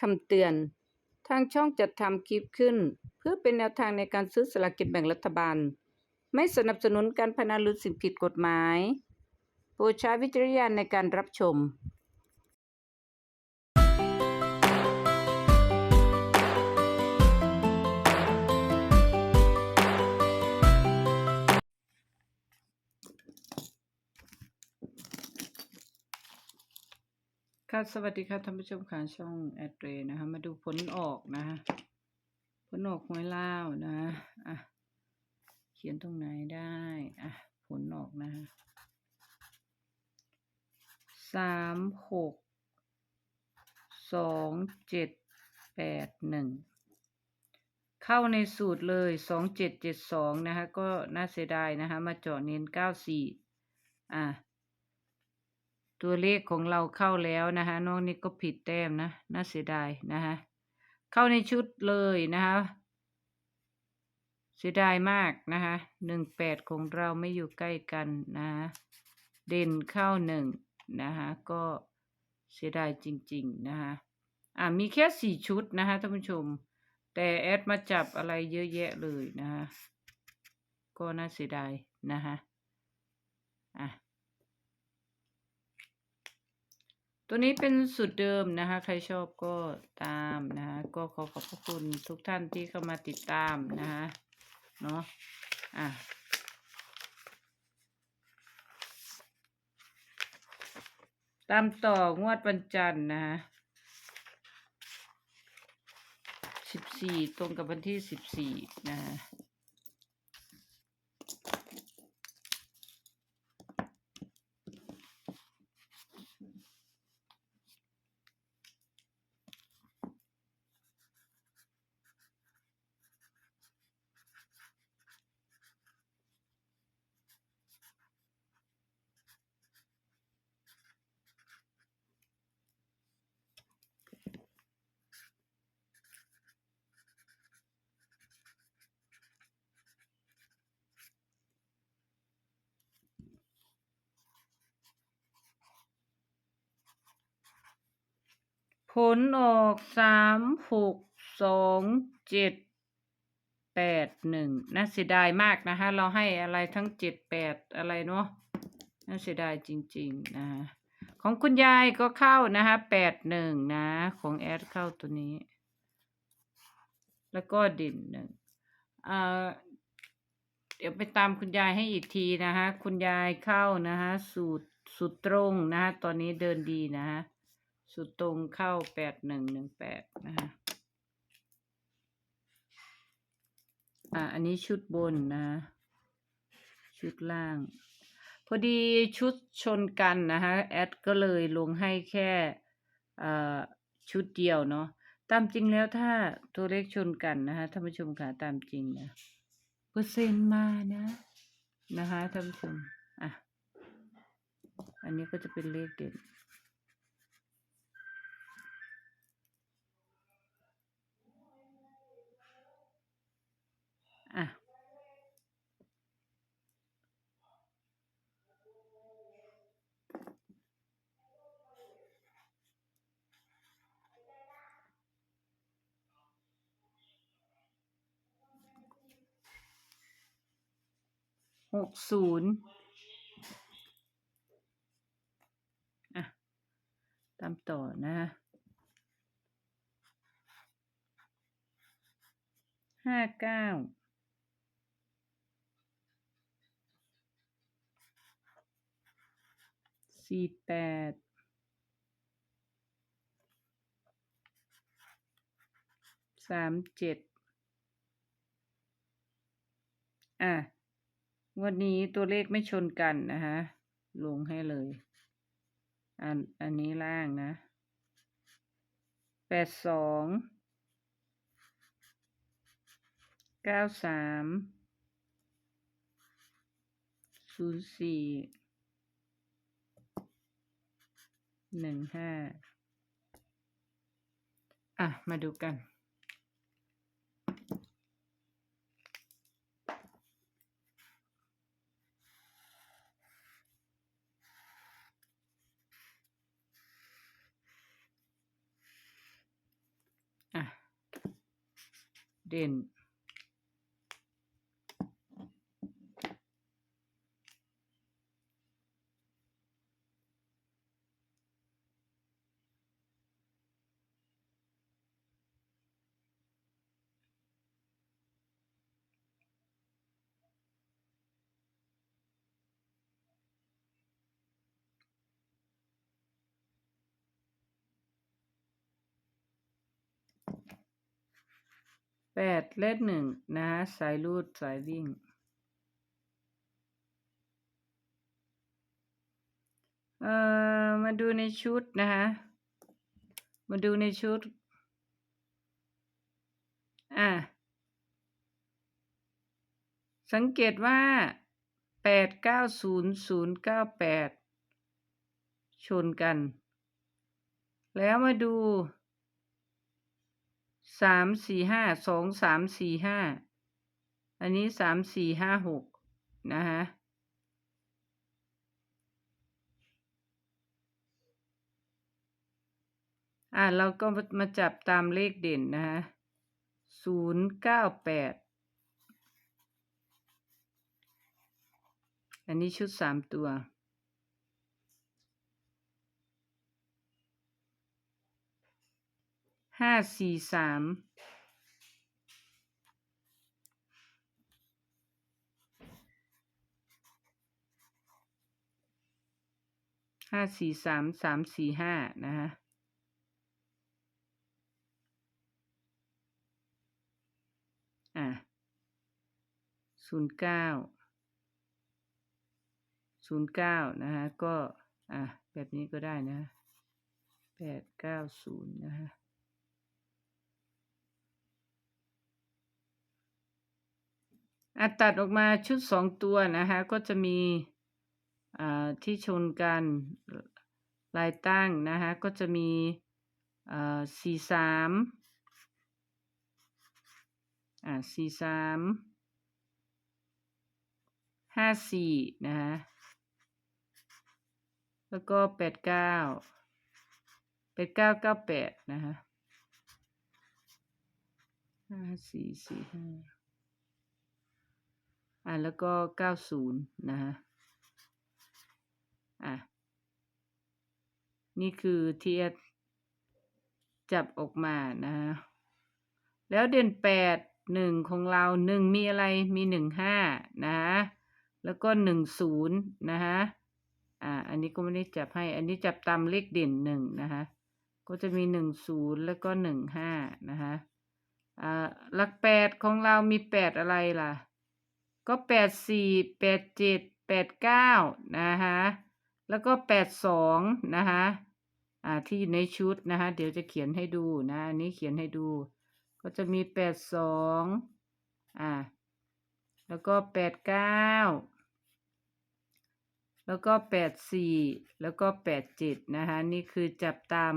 คำเตือน ทางช่องจัดทำคลิปขึ้น เพื่อเป็นแนวทางในการซื้อสลากกินแบ่งรัฐบาล ไม่สนับสนุนการพนันหรือสิ่งผิดกฎหมายโปรดใช้วิจารณญาณในการรับชม ค่ะสวัสดีค่ะท่านผู้ชมค่ะช่องแอดเรนะคะ มาดูผลออกนะคะผลออกหวยล่าวนะอะเขียนตรงไหนได้อะผลออกนะคะสามหกสองเจ็ดแปดหนึ่งเข้าในสูตรเลยสองเจ็ดเจ็ดสองนะคะ ก็น่าเสียดายนะคะ มาเจาะเน้นเก้าสี่อะ ตัวเลขของเราเข้าแล้วนะคะน้องนี่ก็ผิดแต้มนะน่าเสียดายนะคะเข้าในชุดเลยนะคะเสียดายมากนะคะหนึ่งแปดของเราไม่อยู่ใกล้กันนะคะเด่นเข้าหนึ่งนะคะก็เสียดายจริง ๆนะคะอ่ามีแค่สี่ชุดนะคะท่านผู้ชม แต่แอดมาจับอะไรเยอะแยะเลยนะคะก็น่าเสียดายนะคะอะ ตัวนี้เป็นสูตรเดิมนะคะ ใครชอบก็ตามนะคะก็ขอขอบพระคุณทุกท่านที่เข้ามาติดตามนะคะเนาะอะตามต่องวดวันจันทร์นะคะสิบสี่ตรงกับวันที่สิบสี่นะคะ ผลออกสามหกสองเจ็ดแปดหนึ่งน่าเสียดายมากนะคะ เราให้อะไรทั้งเจ็ดแปดอะไรเนาะน่าเสียดายจริง ๆ นะคะของคุณยายก็เข้านะคะแปดหนึ่งนะ ของแอดเข้าตัวนี้ แล้วก็ด่นหนึ่งอ่าเดี๋ยวไปตามคุณยายให้อีกทีนะคะ คุณยายเข้านะคะสูตรสูตรตรงนะคะตอนนี้เดินดีนะคะ สูตรตรงเข้าแปดหนึ่งหนึ่งแปดนะคะอ่าอันนี้ชุดบนนะ ชุดล่าง พอดีชุดชนกันนะคะแอดก็เลยลงให้แค่อ่าชุดเดียวเนาะตามจริงแล้วถ้าตัวเลขชนกันนะคะท่านผู้ชมค่ะตามจริงนะเปอร์เซ็นต์มานะนะคะท่านผู้ชมอะอันนี้ก็จะเป็นเลขเด่น อะ หกศูนย์อะ ตามต่อนะห้าเก้าสี่แปดสามเจ็ดอะ วันนี้ตัวเลขไม่ชนกันนะคะลงให้เลย อันอันนี้ล่างนะแปดสองเก้าสามศูนย์สี่หนึ่งห้าอะ มาดูกัน เแปดเลขหนึ่งนะฮะสายรูดสายวิ่งเอ่อมาดูในชุดนะคะมาดูในชุด อะ สังเกตว่าแปดเก้าศูนย์ศูนย์เก้าแปดชนกัน แล้วมาดู สามสี่ห้าสองสามสี่ห้าอันนี้สามสี่ห้าหกนะฮะอ่าเราก็มาจับตามเลขเด่นนะฮะศูนย์เก้าแปดอันนี้ชุดสามตัว ห้าสี่สามห้าสี่สามสามสี่ห้านะฮะอะศูนย์เก้าศูนย์เก้านะฮะก็อะแบบนี้ก็ได้นะแปดเก้าศูนย์นะฮะ อะตัดออกมาชุดสองตัวนะคะ ก็จะมีที่ชนกันลายตั้งนะคะก็จะมีสี่สามอ่าสี่สามห้าสี่นะฮะแล้วก็แปดเก้าแปดเก้าเก้าแปดนะฮะห้าสี่สี่ห้า อ่าแล้วก็เก้าศูนย์นะฮะอะนี่คือที่แอดจับออกมานะฮะแล้วเด่นแปดหนึ่งของเราหนึ่งมีอะไรมีหนึ่งห้านะะแล้วก็หนึ่งศูนย์นะฮะอ่าอันนี้ก็ไม่ได้จับให้ อันนี้จับตามเลขเด่นหนึ่งนะฮะก็จะมีหนึ่งศูนย์แล้วก็หนึ่งห้านะฮะอ่าหลักแปดของเรามีแปดอะไรล่ะ ก็แปดสี่แปดเจ็ดแปดเก้านะฮะแล้วก็แปดสองนะฮะอ่าที่อยู่ในชุดนะฮะเดี๋ยวจะเขียนให้ดูนะอันนี้เขียนให้ดู ก็จะมีแปดสองอ่าแล้วก็แปดเก้าแล้วก็แปดสี่แล้วก็แปดเจ็ดนะคะนี่คือจับตาม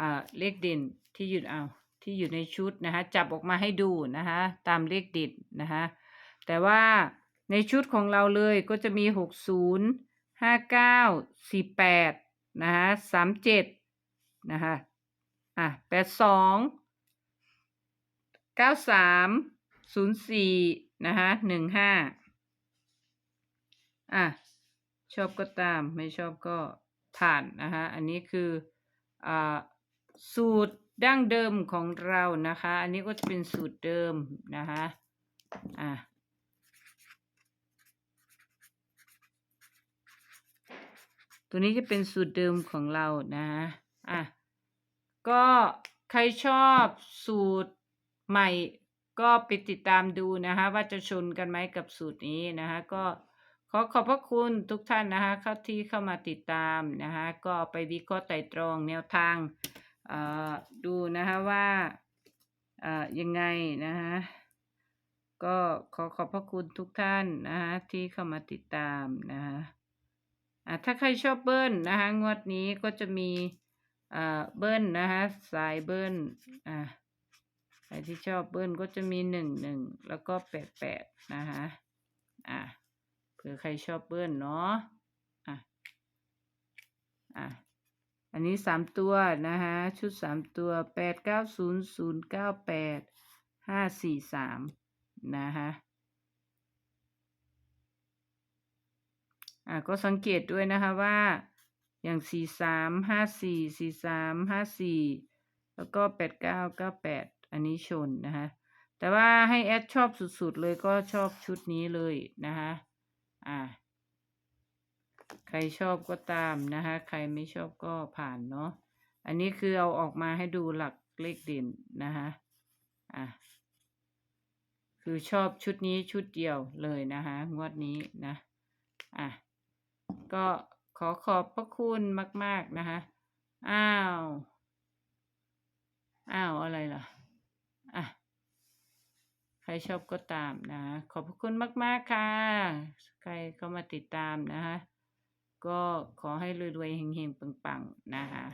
อ่าเลขเด่นที่อยู่เอาที่อยู่ในชุดนะคะจับออกมาให้ดูนะคะตามเลขเด่นนะคะ แต่ว่าในชุดของเราเลยก็จะมีหกศูนย์ห้าเก้าสี่แปดนะคะสามเจ็ดนะคะอะแปดสองเก้าสามศูนย์สี่นะคะหนึ่งห้าอะชอบก็ตามไม่ชอบก็ผ่านนะคะอันนี้คืออ่าสูตรดั้งเดิมของเรานะคะ อันนี้ก็จะเป็นสูตรเดิมนะคะอะ ตัวนี้จะเป็นสูตรเดิมของเรานะ อะ ก็ใครชอบสูตรใหม่ก็ไปติดตามดูนะคะ ว่าจะชนกันไหมกับสูตรนี้นะคะ ก็ขอขอบพระคุณทุกท่านนะคะเข้าที่เข้ามาติดตามนะคะ ก็ไปวิเคราะห์ไต่ตรองแนวทางดูนะคะว่าเอ่อยังไงนะคะก็ขอขอบพระคุณทุกท่านนะคะที่เข้ามาติดตามนะคะ ถ้าใครชอบเบิ้ลนะคะ งวดนี้ก็จะมีอ่าเบิ้ลนะคะสายเบิ้ลอ่าใครที่ชอบเบิ้ลก็จะมีหนึ่งหนึ่งแล้วก็แปดแปดนะคะอ่าเผื่อใครชอบเบิ้ลเนาะอะอะอันนี้สามตัวนะคะชุดสามตัวแปดเก้าศูนย์ศูนย์เก้าแปดห้าสี่สามนะคะ อ่าก็สังเกตด้วยนะคะว่า อย่างสี่สามห้าสี่สี่สามห้าสี่แล้วก็แปดเก้าเก้าแปดอันนี้ชนนะคะแต่ว่าให้แอดชอบสุดๆเลยก็ชอบชุดนี้เลยนะคะอ่าใครชอบก็ตามนะคะ ใครไม่ชอบก็ผ่านเนาะ อันนี้คือเอาออกมาให้ดูหลักเลขเด่นนะคะอะ คือชอบชุดนี้ชุดเดียวเลยนะคะ งวดนี้นะ อะ ก็ขอขอบพระคุณมาก ๆ นะคะ อ้าว อ้าว อะไรล่ะ อะ ใครชอบก็ตามนะ ขอบพระคุณมาก ๆ ค่ะ ใครเข้ามาติดตามนะคะ ก็ขอให้รวยๆเฮงๆปังๆนะคะ